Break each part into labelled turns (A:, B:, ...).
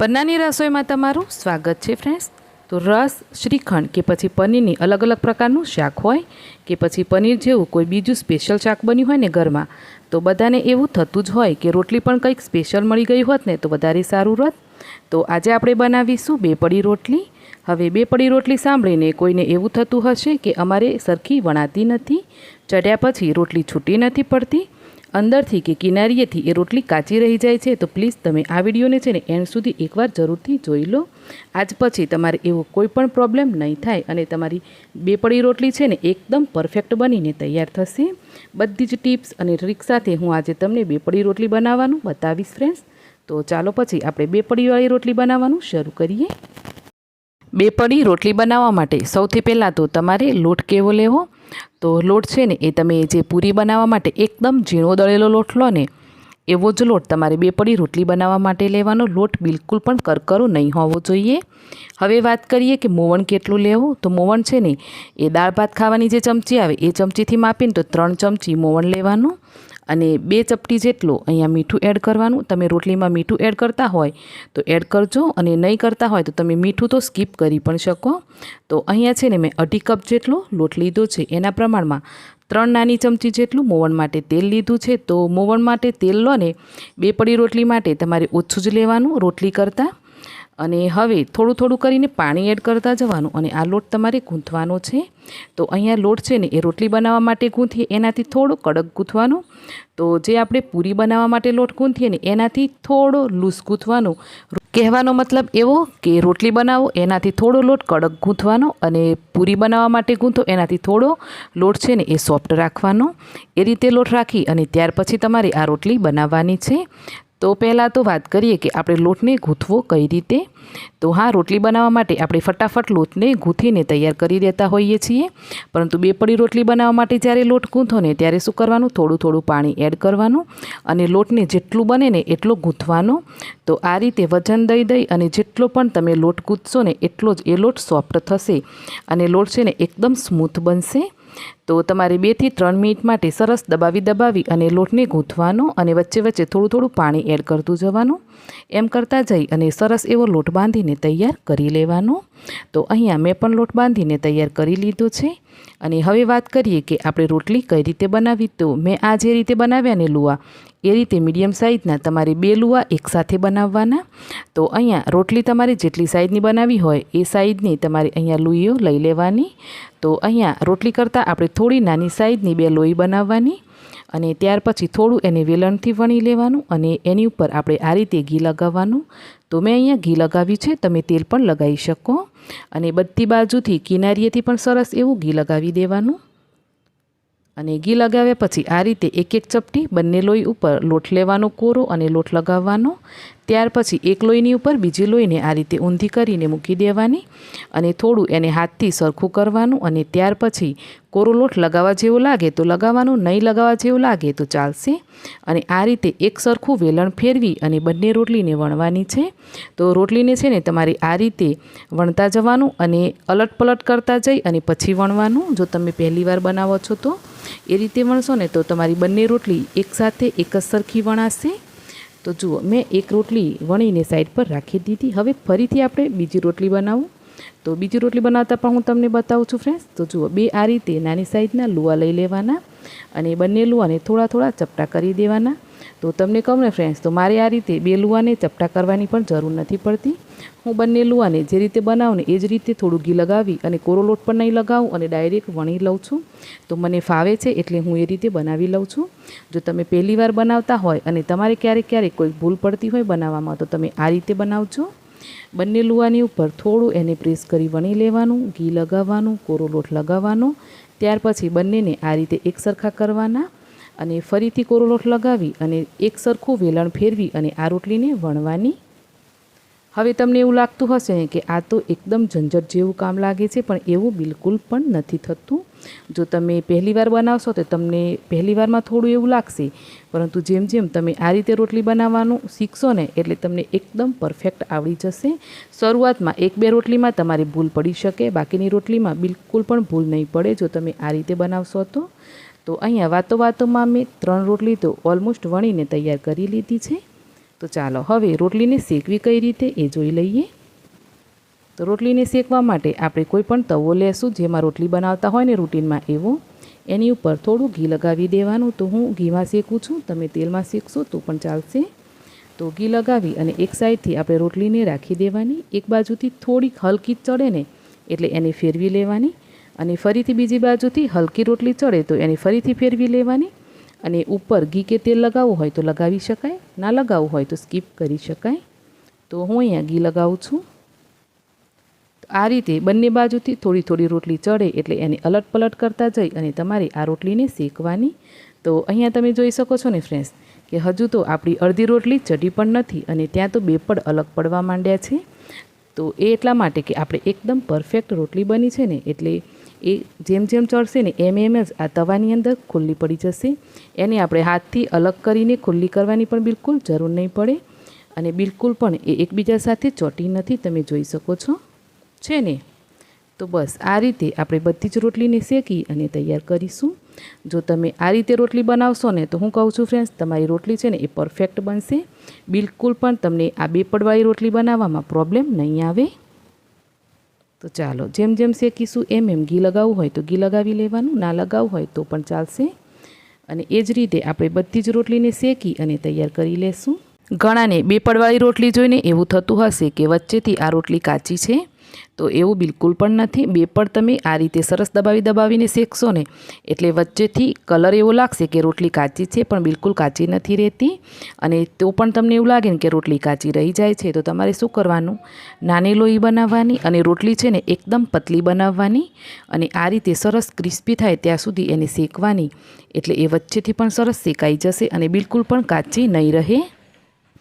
A: પન્નાની રસોઈમાં તમારું સ્વાગત છે ફ્રેન્ડ્સ તો રસ, શ્રીખંડ કે પછી પનીરની અલગ અલગ પ્રકારનું શાક હોય કે પછી પનીર જેવું કોઈ બીજું સ્પેશિયલ શાક બન્યું હોય ને ઘરમાં, તો બધાને એવું થતું જ હોય કે રોટલી પણ કંઈક સ્પેશિયલ મળી ગઈ હોત ને તો વધારે સારું રત તો આજે આપણે બનાવીશું બે પડી રોટલી. હવે બે પડી રોટલી સાંભળીને કોઈને એવું થતું હશે કે અમારે સરખી વણાતી નથી, ચડ્યા પછી રોટલી છૂટી નથી પડતી અંદરથી કે કિનારીએથી એ રોટલી કાચી રહી જાય છે, તો પ્લીઝ તમે આ વિડીયોને છે ને એન્ડ સુધી એકવાર જરૂરથી જોઈ લો. આજ પછી તમારે એવો કોઈ પણ પ્રોબ્લેમ નહીં થાય અને તમારી બે પડી રોટલી છે ને એકદમ પરફેક્ટ બનીને તૈયાર થશે. બધી જ ટિપ્સ અને ટ્રીક સાથે હું આજે તમને બે પડી રોટલી બનાવવાનું બતાવીશ ફ્રેન્ડ્સ તો ચાલો પછી આપણે બે પડીવાળી રોટલી બનાવવાનું શરૂ કરીએ. બે પડી રોટલી બનાવવા માટે સૌથી પહેલાં તો તમારે લોટ કેવો લેવો? તો લોટ છે ને, એ તમે જે પૂરી બનાવવા માટે એકદમ ઝીણો દળેલો લોટ લો ને, એવો જ લોટ તમારે બે પડી રોટલી બનાવવા માટે લેવાનો. લોટ બિલકુલ પણ કરકરો નહીં હોવો જોઈએ. હવે વાત કરીએ કે મોવણ કેટલું લેવું? તો મોવણ છે ને, એ દાળ ભાત ખાવાની જે ચમચી આવે, એ ચમચીથી માપીને તો ત્રણ ચમચી મોવણ લેવાનું. અને બે ચપટી જેટલું અહીંયા મીઠું એડ કરવાનું. તમે રોટલીમાં મીઠું એડ કરતા હોય તો એડ કરજો અને નહીં કરતા હોય તો તમે મીઠું તો સ્કીપ કરી પણ શકો. તો અહીંયા છે ને મેં અઢી કપ જેટલો લોટ લીધો છે. એના પ્રમાણમાં ત્રણ નાની ચમચી જેટલું મોવણ માટે તેલ લીધું છે. તો મોવણ માટે તેલ લો ને બે પડી રોટલી માટે તમારે ઓછું જ લેવાનું રોટલી કરતાં. અને હવે થોડું થોડું કરીને પાણી એડ કરતા જવાનું અને આ લોટ તમારે ગૂંથવાનો છે. તો અહીંયા લોટ છે ને એ રોટલી બનાવવા માટે ગૂંથીએ, એનાથી થોડો કડક ગૂંથવાનો. તો જે આપણે પૂરી બનાવવા માટે લોટ ગૂંથીએ ને એનાથી થોડો લૂઝ ગૂંથવાનો. કહેવાનો મતલબ એવો કે રોટલી બનાવો, એનાથી થોડો લોટ કડક ગૂંથવાનો અને પૂરી બનાવવા માટે ગૂંથો, એનાથી થોડો લોટ છે ને એ સોફ્ટ રાખવાનો. એ રીતે લોટ રાખી અને ત્યાર પછી તમારે આ રોટલી બનાવવાની છે. તો પહેલાં તો વાત કરીએ કે આપણે લોટને ગૂંથવો કઈ રીતે? તો હા, રોટલી બનાવવા માટે આપણે ફટાફટ લોટને ગૂંથીને તૈયાર કરી દેતા હોઈએ છીએ. પરંતુ બે પડી રોટલી બનાવવા માટે જ્યારે લોટ ગૂંથો ને ત્યારે શું કરવાનું? થોડું થોડું પાણી એડ કરવાનું અને લોટને જેટલું બને ને એટલો ગૂંથવાનો. તો આ રીતે વજન દઈ દઈ અને જેટલો પણ તમે લોટ ગૂંથશો ને એટલો જ એ લોટ સોફ્ટ થશે અને લોટ છે ને એકદમ સ્મૂથ બનશે. તો તમારે બેથી ત્રણ મિનિટ માટે સરસ દબાવી દબાવી અને લોટને ગૂંથવાનો અને વચ્ચે વચ્ચે થોડું થોડું પાણી એડ કરતું જવાનું. એમ કરતાં જઈ અને સરસ એવો લોટ બાંધીને તૈયાર કરી લેવાનો. તો અહીંયા મેં પણ લોટ બાંધીને તૈયાર કરી લીધો છે. અને હવે વાત કરીએ કે આપણે રોટલી કઈ રીતે બનાવી? તો મેં આ જે રીતે બનાવ્યા ને લુવા એ રીતે મીડિયમ સાઇઝના તમારે બે લુવા એકસાથે બનાવવાના. તો અહીંયા રોટલી તમારે જેટલી સાઇઝની બનાવી હોય એ સાઇઝની તમારે અહીંયા લુઈઓ લઈ લેવાની. તો અહીંયા રોટલી કરતાં આપણે થોડી નાની સાઇઝની બે લોહી બનાવવાની અને ત્યાર પછી થોડું એને વેલણથી વણી લેવાનું અને એની ઉપર આપણે આ રીતે ઘી લગાવવાનું. તો મેં અહીંયા ઘી લગાવ્યું છે, તમે તેલ પણ લગાવી શકો. અને બધી બાજુથી કિનારીએથી પણ સરસ એવું ઘી લગાવી દેવાનું. અને ઘી લગાવ્યા પછી આ રીતે એક એક ચપટી બંને લોહી ઉપર લોટ લેવાનો કોરો અને લોટ લગાવવાનો ત્યાર પછી એક લોહીની ઉપર બીજી લોહીને આ રીતે ઊંધી કરીને મૂકી દેવાની અને થોડું એને હાથથી સરખું કરવાનું અને ત્યાર પછી કોરો લોટ લગાવવા જેવો લાગે તો લગાવવાનું, નહીં લગાવવા જેવું લાગે તો ચાલશે. અને આ રીતે એક સરખું વેલણ ફેરવી અને બંને રોટલીને વણવાની છે. તો રોટલીને છે ને તમારે આ રીતે વણતા જવાનું અને અલટ પલટ કરતા જઈ અને પછી વણવાનું. જો તમે પહેલીવાર બનાવો છો તો એ રીતે વણશો ને તો તમારી બંને રોટલી એકસાથે એક જ સરખી વણાશે. તો જુઓ, મેં એક રોટલી વણીને સાઈડ પર રાખી દીધી. હવે ફરીથી આપણે બીજી રોટલી બનાવું. તો બીજી રોટલી બનાવતા પણ હું તમને બતાવું છું ફ્રેન્ડ્સ તો જુઓ, બે આ રીતે નાની સાઈઝના લુવા લઈ લેવાના અને બંને લુવાને થોડા થોડા ચપટા કરી દેવાના. તો તમને કહું ને ફ્રેન્ડ્સ તો મારે આ રીતે બે લુવાને ચપટા કરવાની પણ જરૂર નથી પડતી. હું બંને લુવાને જે રીતે બનાવું ને એ જ રીતે થોડું ઘી લગાવી અને કોરો લોટ પણ નહીં લગાવું અને ડાયરેક્ટ વણી લઉં છું. તો મને ફાવે છે એટલે હું એ રીતે બનાવી લઉં છું. જો તમે પહેલી વાર બનાવતા હોય અને તમારે ક્યારેક ક્યારેક કોઈ ભૂલ પડતી હોય બનાવવામાં, તો તમે આ રીતે બનાવજો. બંને લુવાની ઉપર થોડું એને પ્રેસ કરી વણી લેવાનું, ઘી લગાવવાનું, કોરો લોટ લગાવવાનો. ત્યાર પછી બંનેને આ રીતે એક સરખા કરવાના. અને ફરીથી કોરો લોટ લગાવી અને એક સરખું વેલણ ફેરવી અને આ રોટલીને વણવાની. હવે તમને એવું લાગતું હશે કે આ તો એકદમ ઝંઝટ જેવું કામ લાગે છે, પણ એવું બિલકુલ પણ નથી થતું. જો તમે પહેલીવાર બનાવશો તો તમને પહેલીવારમાં થોડું એવું લાગશે, પરંતુ જેમ જેમ તમે આ રીતે રોટલી બનાવવાનું શીખશો ને એટલે તમને એકદમ પરફેક્ટ આવડી જશે. શરૂઆતમાં એક બે રોટલીમાં તમારે ભૂલ પડી શકે, બાકીની રોટલીમાં બિલકુલ પણ ભૂલ નહીં પડે જો તમે આ રીતે બનાવશો તો. તો અહીંયા વાતો વાતોમાં મેં ત્રણ રોટલી તો ઓલમોસ્ટ વણીને તૈયાર કરી લીધી છે. તો ચાલો, હવે રોટલીને શેકવી કઈ રીતે એ જોઈ લઈએ. તો રોટલીને શેકવા માટે આપણે કોઈ પણ તવો લેશું, જેમાં રોટલી બનાવતા હોય ને રૂટીનમાં એવો, એની ઉપર થોડું ઘી લગાવી દેવાનું. તો હું ઘીમાં શેકું છું, તમે તેલમાં શેકશો તો પણ ચાલશે. તો ઘી લગાવી અને એક સાઈડથી આપણે રોટલીને રાખી દેવાની. એક બાજુથી થોડીક હલકી ચડે ને, એટલે એને ફેરવી લેવાની. અને ફરીથી બીજી બાજુથી હલકી રોટલી ચડે તો એને ફરીથી ફેરવી લેવાની અને ઉપર ઘી કે તેલ લગાવવું હોય તો લગાવી શકાય, ના લગાવવું હોય તો સ્કીપ કરી શકાય. તો હું અહીંયા ઘી લગાવું છું. આ રીતે બંને બાજુથી થોડી થોડી રોટલી ચડે એટલે એને અલટ પલટ કરતા જઈ અને તમારે આ રોટલીને શેકવાની. તો અહીંયા તમે જોઈ શકો છો ને ફ્રેન્ડ્સ, કે હજુ તો આપણી અડધી રોટલી ચડી પણ નથી અને ત્યાં તો બે પડ અલગ પડવા માંડ્યા છે. તો એ એટલા માટે કે આપણે એકદમ પરફેક્ટ રોટલી બની છે ને એટલે એ જેમ જેમ ચડશે ને એમ એમ જ આ તવાની અંદર ખુલ્લી પડી જશે. એને આપણે હાથથી અલગ કરીને ખુલ્લી કરવાની પણ બિલકુલ જરૂર નહીં પડે અને બિલકુલ પણ એ એકબીજા સાથે ચોટી નથી, તમે જોઈ શકો છો. છે ને? તો બસ, આ રીતે આપણે બધી જ રોટલીને શેકી અને તૈયાર કરીશું. જો તમે આ રીતે રોટલી બનાવશો ને, તો હું કહું છું ફ્રેન્ડ્સ તમારી રોટલી છે ને એ પરફેક્ટ બનશે. બિલકુલ પણ તમને આ બે પડવાળી રોટલી બનાવવામાં પ્રોબ્લેમ નહીં આવે. તો ચાલો, જેમ જેમ શેકીશું, એમ એમ ઘી લગાવવું હોય તો ઘી લગાવી લેવાનું, ના લગાવવું હોય તો પણ ચાલશે. અને એ જ રીતે આપણે બધી જ રોટલીને શેકી અને તૈયાર કરી લેશું. ઘણાને બે પડવાળી રોટલી જોઈને એવું થતું હશે કે વચ્ચેથી આ રોટલી કાચી છે. તો એવું બિલકુલ પણ નથી. બે પણ તમે આ રીતે સરસ દબાવી દબાવીને શેકશો ને, એટલે વચ્ચેથી કલર એવો લાગશે કે રોટલી કાચી છે, પણ બિલકુલ કાચી નથી રહેતી. અને તો પણ તમને એવું લાગે ને કે રોટલી કાચી રહી જાય છે, તો તમારે શું કરવાનું? નાની લોહી બનાવવાની અને રોટલી છે ને એકદમ પતલી બનાવવાની અને આ રીતે સરસ ક્રિસ્પી થાય ત્યાં સુધી એને શેકવાની. એટલે એ વચ્ચેથી પણ સરસ શેકાઈ જશે અને બિલકુલ પણ કાચી નહીં રહે.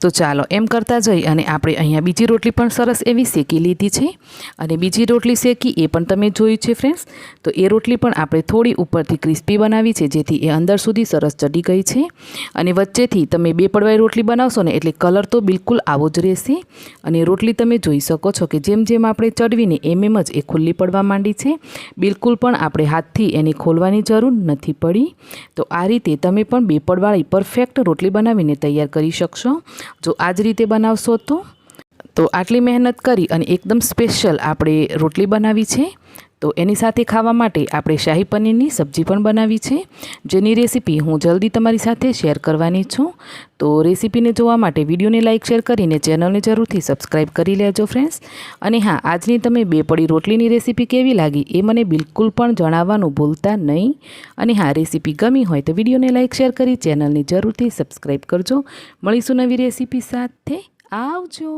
A: તો ચાલો એમ કરતાં જઈ અને આપણે અહીંયા બીજી રોટલી પણ સરસ એવી શેકી લીધી છે. અને બીજી રોટલી શેકી એ પણ તમે જોયું છે ફ્રેન્ડ્સ તો એ રોટલી પણ આપણે થોડી ઉપરથી ક્રિસ્પી બનાવી છે, જેથી એ અંદર સુધી સરસ ચડી ગઈ છે. અને વચ્ચેથી તમે બે પડવાળી રોટલી બનાવશો ને એટલે કલર તો બિલકુલ આવો જ રહેશે. અને રોટલી તમે જોઈ શકો છો કે જેમ જેમ આપણે ચડવીને એમ એમ જ એ ખુલ્લી પડવા માંડી છે. બિલકુલ પણ આપણે હાથથી એને ખોલવાની જરૂર નથી પડી. તો આ રીતે તમે પણ બે પડવાળી પરફેક્ટ રોટલી બનાવીને તૈયાર કરી શકશો. જો આ જ રીતે બનાવશો તો? તો આટલી મહેનત કરી અને એકદમ સ્પેશિયલ આપણે રોટલી બનાવી છે. તો એની સાથે ખાવા માટે આપણે શાહી પનીરની સબ્જી પણ બનાવી છે, જેની રેસીપી હું જલ્દી તમારી સાથે શેર કરવાની છું. તો રેસીપીને જોવા માટે વિડીયોને લાઇક શેર કરીને ચેનલને જરૂરથી સબસ્ક્રાઈબ કરી લેજો ફ્રેન્ડ્સ. અને હા, આજની તમે બે પડી રોટલીની રેસીપી કેવી લાગી એ મને બિલકુલ પણ જણાવવાનું ભૂલતા નહીં. અને હા, રેસીપી ગમી હોય તો વિડીયોને લાઇક શેર કરી ચેનલને જરૂરથી સબસ્ક્રાઈબ કરજો. મળીશું નવી રેસીપી સાથે. આવજો.